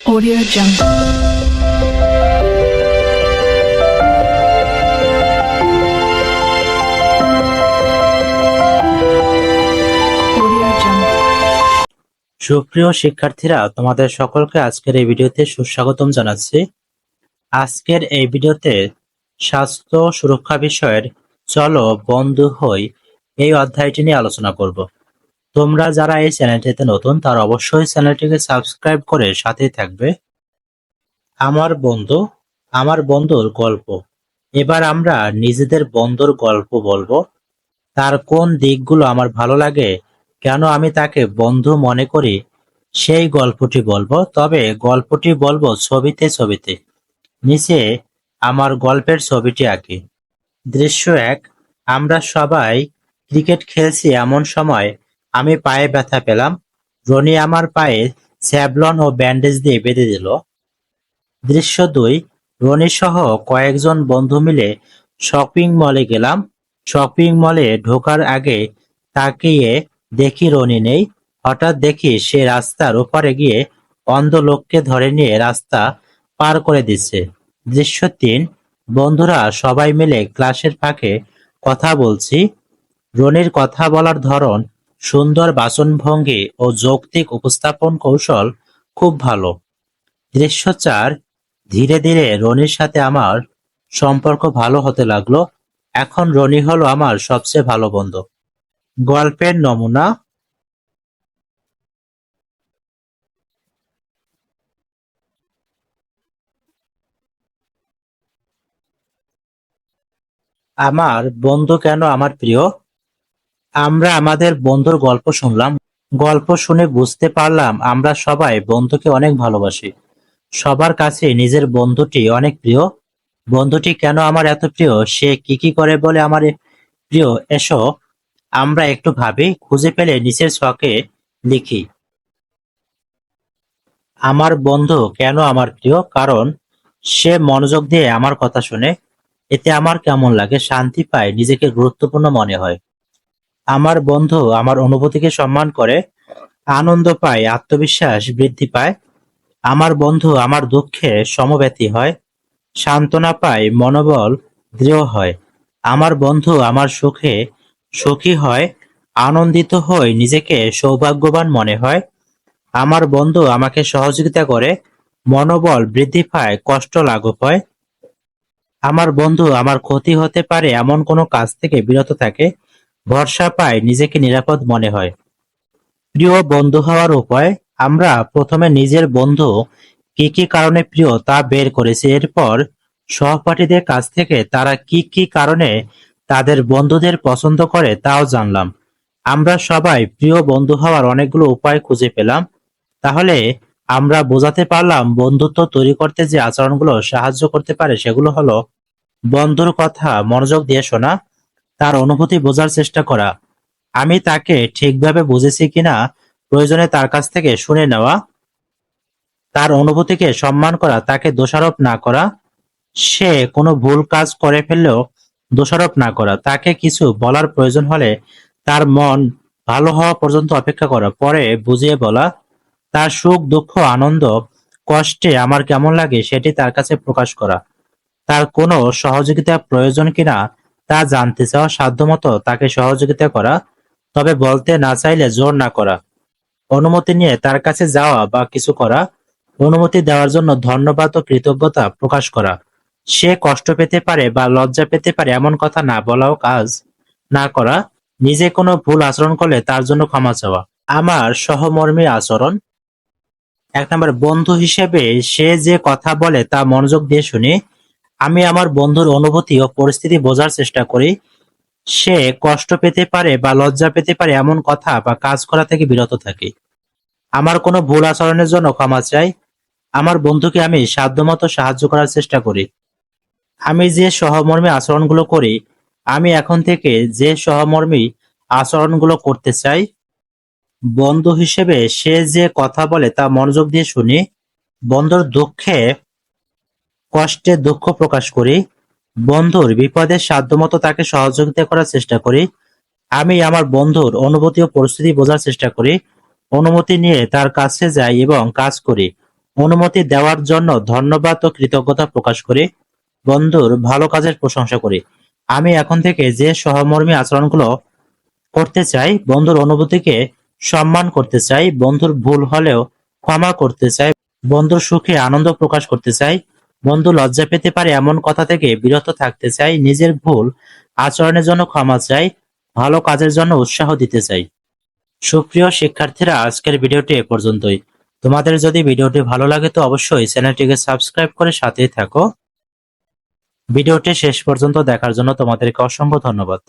Audio Jungle. সুপ্রিয় শিক্ষার্থীরা, তোমাদের সকলকে আজকের এই ভিডিওতে সুস্বাগতম জানাচ্ছি। আজকের এই ভিডিওতে স্বাস্থ্য সুরক্ষা বিষয়ের চলো বন্ধু হই এই অধ্যায়টি নিয়ে আলোচনা করব। তোমরা যারা এই চ্যানেলটিতে নতুন, তারা অবশ্যই চ্যানেলটিকে সাবস্ক্রাইব করে সাথেই থাকবে। আমার বন্ধু, আমার বন্ধুর গল্প। এবার আমরা নিজেদের বন্ধুর গল্প বলব। তার কোন দিকগুলো আমার ভালো লাগে, কেন আমি তাকে বন্ধু মনে করি, সেই গল্পটি বলব। তবে গল্পটি বলব ছবিতে ছবিতে। নিচে আমার গল্পের ছবিটি আঁকি। দৃশ্য এক, আমরা সবাই ক্রিকেট খেলছি এমন সময় আমি পায়ে ব্যথা পেলাম। রনি আমার পায়ে স্যাভলন ও ব্যান্ডেজ দিয়ে বেঁধে দিল। দৃশ্য দুই, রনি সহ কয়েকজন বন্ধু মিলে শপিং মলে গেলাম। শপিং মলে ঢোকার আগে তাকিয়ে দেখি রনি নেই। হঠাৎ দেখি সে রাস্তার ওপারে গিয়ে অন্ধ লোককে ধরে নিয়ে রাস্তা পার করে দিচ্ছে। দৃশ্য তিন, বন্ধুরা সবাই মিলে ক্লাসের ফাঁকে কথা বলছি। রনির কথা বলার ধরন সুন্দর বাচনভঙ্গি ও যৌক্তিক উপস্থাপন কৌশল খুব ভালো। দৃশ্য চার ধীরে ধীরে রনির সাথে আমার সম্পর্ক ভালো হতে লাগল। এখন রনি হলো আমার সবচেয়ে ভালো বন্ধু। গল্পের নমুনা। আমার বন্ধু কেন আমার প্রিয়? আমরা আমাদের বন্ধুর গল্প শুনলাম। গল্প শুনে বুঝতে পারলাম আমরা সবাই বন্ধুকে অনেক ভালোবাসি। সবার কাছে নিজের বন্ধুটি অনেক প্রিয়। বন্ধুটি কেন আমার এত প্রিয়? সে কি কি করে বলে আমার প্রিয়? এসো, আমরা একটু ভাবি, খুঁজে পেলে নিচের ছকে লিখি। আমার বন্ধু কেন আমার প্রিয়? কারণ সে মনোযোগ দিয়ে আমার কথা শুনে। এতে আমার কেমন লাগে? শান্তি পায়, নিজেকে গুরুত্বপূর্ণ মনে হয়। আমার বন্ধু আমার অনুভূতিকে সম্মান করে, আনন্দ পায়, আত্মবিশ্বাস বৃদ্ধি পায়। আমার বন্ধু আমার দুঃখে সমব্যথী হয়, সান্ত্বনা পায়, মনোবল দৃঢ় হয়। আমার বন্ধু আমার সুখে সুখী হয়, আনন্দিত হয়ে নিজেকে সৌভাগ্যবান মনে হয়। আমার বন্ধু আমাকে সহযোগিতা করে, মনোবল বৃদ্ধি পায়, কষ্ট লাঘব হয়। আমার বন্ধু আমার ক্ষতি হতে পারে, এমন কোনো কাজ থেকে বিরত থাকে ভরসা পায় নিজেকে নিরাপদ মনে হয়। প্রিয় বন্ধু হওয়ার উপায়, আমরা প্রথমে নিজের বন্ধু কি কি কারণে প্রিয় তা বের করেছি, এরপর সহপাঠীদের কাছ থেকে তারা কি কি কারণে তাদের বন্ধুদের পছন্দ করে তাও জানলাম। আমরা সবাই প্রিয় বন্ধু হওয়ার অনেকগুলো উপায় খুঁজে পেলাম। তাহলে আমরা বোঝাতে পারলাম বন্ধুত্ব তৈরি করতে যে আচরণগুলো সাহায্য করতে পারে সেগুলো হলো, বন্ধুর কথা মনোযোগ দিয়ে শোনা তার অনুভূতি বোঝার চেষ্টা করা। আমি তাকে ঠিকভাবে বুঝেছি কিনা প্রয়োজনে তার কাছ থেকে শুনে নেওয়া। তার অনুভূতিকে সম্মান করা, তাকে দোষারোপ না করা। সে কোনো ভুল কাজ করে ফেললেও দোষারোপ না করা। তাকে কিছু বলার প্রয়োজন হলে তার মন ভালো হওয়া পর্যন্ত অপেক্ষা করা, পরে বুঝিয়ে বলা। তার সুখ, দুঃখ, আনন্দ, কষ্টে আমার কেমন লাগে সেটি তার কাছে প্রকাশ করা। তার কোনো সহযোগিতা প্রয়োজন কিনা তা জানতে চাওয়া সাধ্যমতো তাকে সহযোগিতা করা, তবে বলতে না চাইলে জোর না করা। অনুমতি নিয়ে তার কাছে যাওয়া বা কিছু করা, অনুমতি দেওয়ার জন্য ধন্যবাদ ও কৃতজ্ঞতা প্রকাশ করা। সে কষ্ট পেতে পারে বা লজ্জা পেতে পারে এমন কথা না বলাও কাজ না করা, নিজে কোনো ভুল আচরণ করলে তার জন্য ক্ষমা চাওয়া। আমার সহমর্মী আচরণ। এক নম্বর, বন্ধু হিসেবে সে যে কথা বলে তা মনোযোগ দিয়ে শুনি আমি আমার বন্ধুর অনুভূতি ও পরিস্থিতি বোঝার চেষ্টা করি। সে কষ্ট পেতে পারে বা লজ্জা পেতে পারে এমন কথা বা কাজ করা থেকে বিরত থাকি। আমার কোনো ভুল আচরণের জন্য ক্ষমা চাই। আমার বন্ধুকে আমি সাধ্যমতো সাহায্য করার চেষ্টা করি। আমি যে সহমর্মী আচরণগুলো করি, আমি এখন থেকে যে সহমর্মী আচরণগুলো করতে চাই, বন্ধু হিসেবে সে যে কথা বলে তা মনোযোগ দিয়ে শুনি, বন্ধুর দুঃখে কষ্টে দুঃখ প্রকাশ করি, বন্ধুর বিপদে সাধ্যমতো তাকে সহযোগিতা করার চেষ্টা করি, আমি আমার বন্ধুর অনুভূতি ও পরিস্থিতি বোঝার চেষ্টা করি, অনুমতি নিয়ে তার কাছে যাই এবং কাজ করি, অনুমতি দেওয়ার জন্য ধন্যবাদ ও কৃতজ্ঞতা প্রকাশ করি, বন্ধুর ভালো কাজের প্রশংসা করি। আমি এখন থেকে যে সহমর্মী আচরণগুলো করতে চাই, বন্ধুর অনুভূতিকে সম্মান করতে চাই, বন্ধুর ভুল হলেও ক্ষমা করতে চাই, বন্ধুর সুখে আনন্দ প্রকাশ করতে চাই বন্ধু লজ্জা পেতে পারে এমন কথা থেকে বিরত থাকতে চাই, নিজের ভুল আচরণের জন্য ক্ষমা চাই, ভালো কাজের জন্য উৎসাহ দিতে চাই। সুপ্রিয় শিক্ষার্থীরা, আজকের ভিডিওটি এ পর্যন্তই। তোমাদের যদি ভিডিওটি ভালো লাগে তো অবশ্যই চ্যানেলটিকে সাবস্ক্রাইব করে সাথেই থাকো। ভিডিওটি শেষ পর্যন্ত দেখার জন্য তোমাদেরকে অসংখ্য ধন্যবাদ।